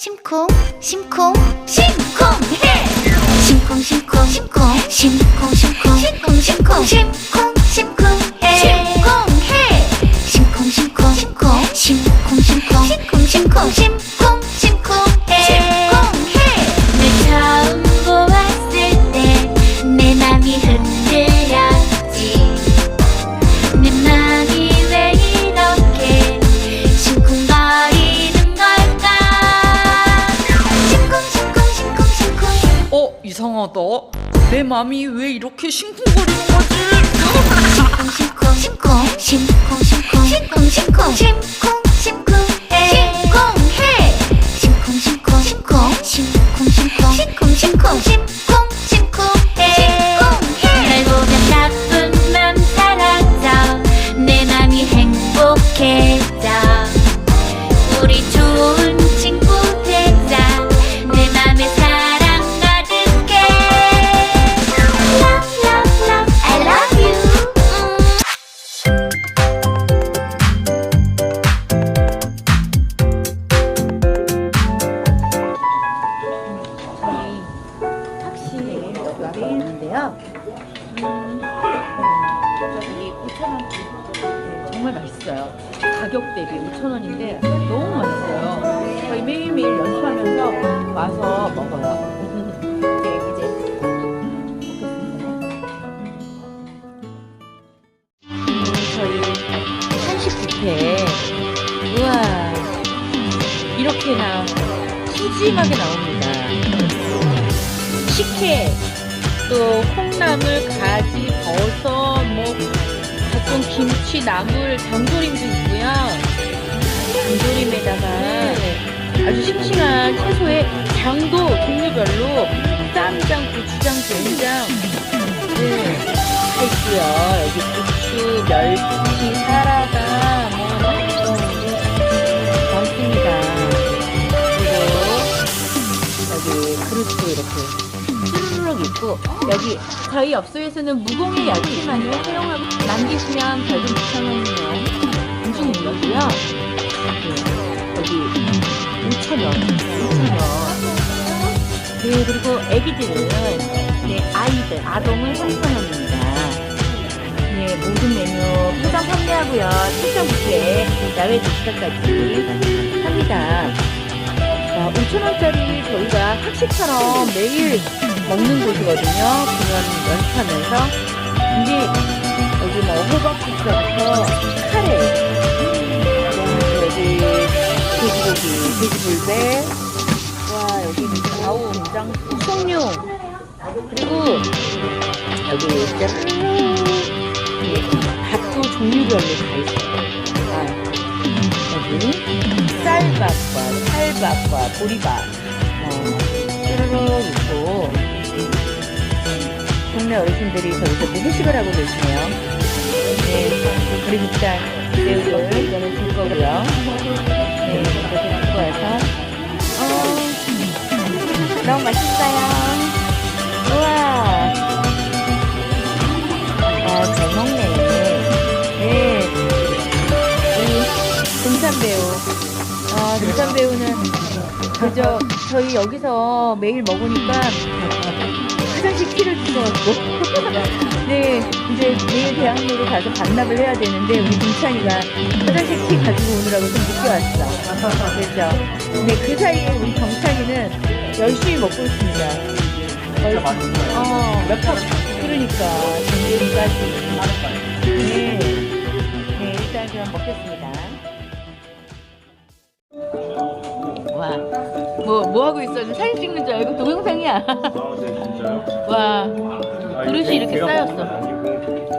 심쿵 심쿵 심쿵해 심쿵 심쿵 심쿵 심쿵 심쿵 심쿵 심쿵 심쿵 심쿵해 심쿵해 심쿵 심쿵 심쿵 심쿵 심쿵 심쿵 심쿵 심쿵 이상하다 내 맘이 왜 이렇게 싱쿵거리는 거지 심쿵 심쿵 심쿵 심쿵 심쿵 심쿵 심쿵 심쿵해 심쿵해 심쿵 심쿵 심쿵 심쿵 심쿵 심쿵 심쿵 심쿵 연습하면서 와서 먹어요. 저희 한식 뷔페 우와 이렇게나 푸짐하게 나옵니다. 식혜, 또 콩나물, 가지, 버섯, 뭐 각종 김치, 나물, 장조림도 있고요. 장조림에다가 아주 싱싱한 채소에 장도 종류별로 쌈장, 고추장, 된장 네, 다 있고요. 여기 고추, 멸치, 사라다 뭐 많습니다. 그리고 여기 그릇도 이렇게 쭈루룩 있고 여기 저희 업소에서는 무공의 야채만을 사용하고 남기시면 벌금 2,000원이요. 인증 물러고요. 여기 5,000원, 5,000원. 네 그리고 애기들은 네 아이들 아동은 3,000원입니다. 네 모든 메뉴 포장 판매하고요. 출장 뷔페 야외 주차까지 합니다. 자, 5,000원짜리 저희가 학식처럼 매일 먹는 곳이거든요. 공연 연습하면서. 근데 여기 뭐 호박 국수부터 카레, 와, 여기 돼지고기, 돼지불배, 와, 여기 아우, 된장, 송룡, 그리고 여기 예, 밥도 종류별로 다 있어요. 아, 여기 쌀밥과 찰밥과 보리밥 어, 쭈루룩 있고 동네 어르신들이 저기서 또 회식을 하고 계시네요. 네, 그리고 일단 새우를 이거는 줄 거고요. 너무 맛있어요. 우와, 아, 잘 먹네. 네, 이 등산 배우. 아, 등산 배우는 그저 저희 여기서 매일 먹으니까 화장실 키를 주셔가지고 네 이제 내일 대학로로 가서 반납을 해야 되는데 우리 동찬이가 화장실 키 가지고 오느라고 좀 늦게 왔어 그래서 네그 사이에 우리 정찬이는 열심히 먹고 있습니다 거의 어몇 번 그러니까 정재리까지 네, 네 일단 그럼 먹겠습니다 와, 뭐, 뭐 하고 있었는데 사진 찍는 줄 알고 동영상이야. 아, 네, 진짜요? 와, 아, 그릇이 이렇게 제가 쌓였어.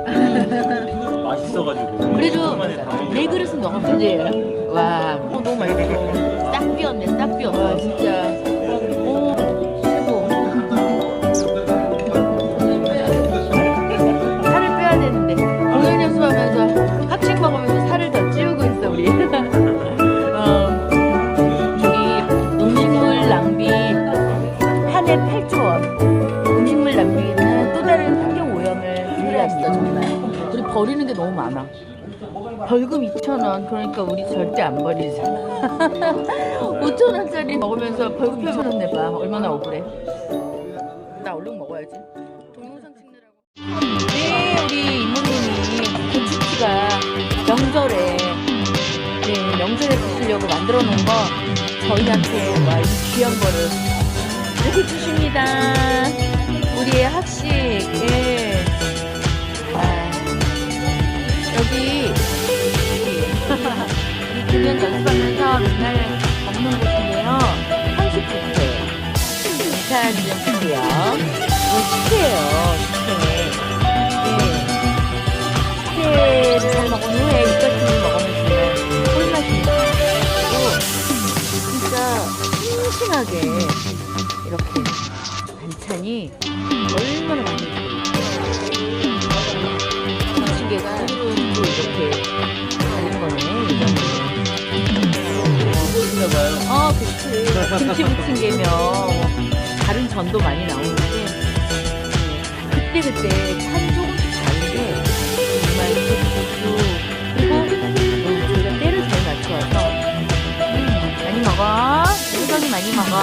아니고 맛있어가지고. 그래도 오랜만에 다 먹어요. 네 그릇은 너가 문제예와 어, 너무 맛있어. 딱 비었네, 딱 비어. 와, 진짜. 5천원 그러니까 우리 절대 안 버리잖아 5천원짜리 먹으면서 벌금표만 내봐. 얼마나 억울해. 나 얼른 먹어야지. 동영상 찍느라고. 네 우리 이모님이 김치찌가 명절에 네 명절에 드시려고 만들어 놓은 거 저희한테 와 귀한 거를 이렇게 주십니다. 우리의 학식. 2년 연습하면서 맨날 먹는 곳인데요. 30부터 기차 지금 치고요. 이건 식혜예요. 식혜. 네. 식혜를 잘 먹은 후에 이까지를 먹으면 정말 꿀맛이 나고 진짜 싱싱하게 이렇게 반찬이 얼마나 많은지 김치 부침개며 뭐 다른 전도 많이 나오는데 그때 그때 참 조금씩 다른데 정말 고추 그리고 어, 저희가 때를 잘 맞춰서 음, 많이 먹어. 우선이 많이 먹어.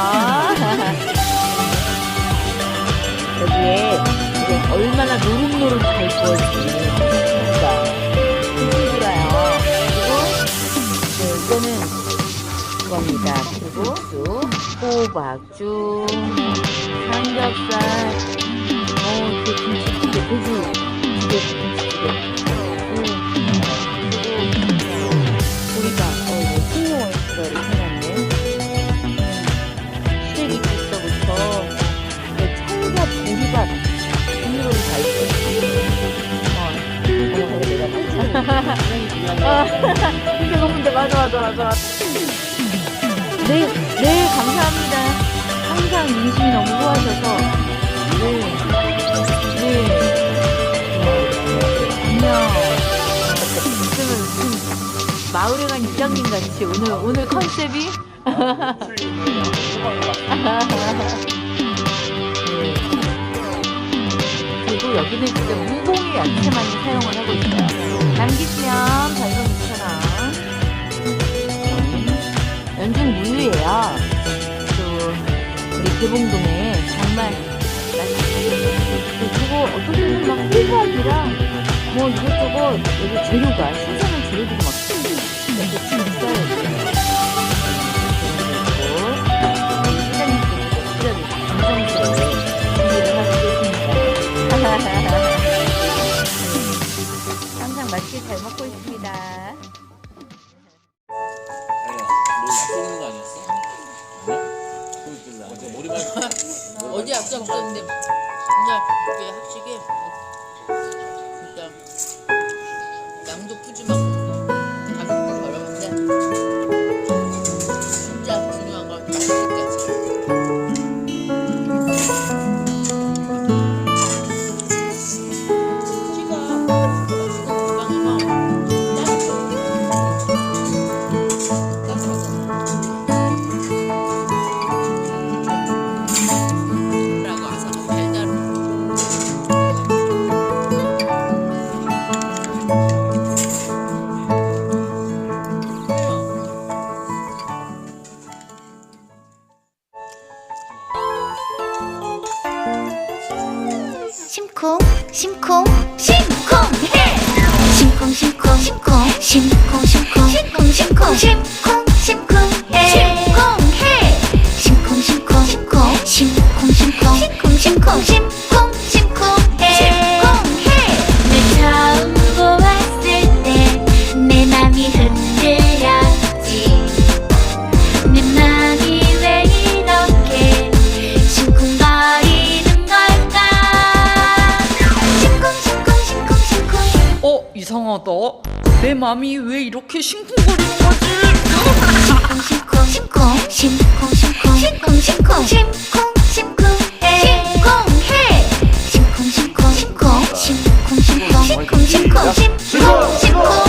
여기에 이제 얼마나 노릇노릇 잘 구워질지 진짜 힘들어요. 그리고 네, 이거는 그겁니다. 그리고 쑥, 호박죽, 삼겹살, 어, 그 김치찌개, 돼지찌개, 김치찌개. 음, 그리고 우리가 어, 이거 숭늉 이거를 해놨네. 음, 시래기 그 찰밥, 보리밥, 종류로 다 있어요. 어, 어머, 그래 내가 아, 배고픈데 맞아 맞아 맞아 맞아. 네, 네, 감사합니다. 항상 민심이 너무 후하셔서. 네. 네. 안녕. 지금은 무슨 마을에 간 이장님 같이 오늘, 오늘 컨셉이? 네. 그리고 여기는 진짜 무공의 야채만 사용을 하고 있어요. 남기시면 별금 연중 무휴예요. 또 우리 개봉동에 정말. 그리고 데는 막 호박이랑 뭐 이것저것 여기 재료가 신선한 재료들이 막 이렇게 진짜요. 이게 확실히 심쿵 심쿵 심쿵해! 심쿵 심쿵 심쿵 심쿵 심쿵 심쿵 심쿵 심쿵 어 이상하다 내 맘이 왜 이렇게 싱쿵거리는 거지 심쿵 심쿵 심쿵 심쿵 심쿵 심쿵 심쿵 심쿵해 심쿵해 심쿵 심쿵 심쿵 심쿵 심쿵 심쿵 심쿵 심쿵 심쿵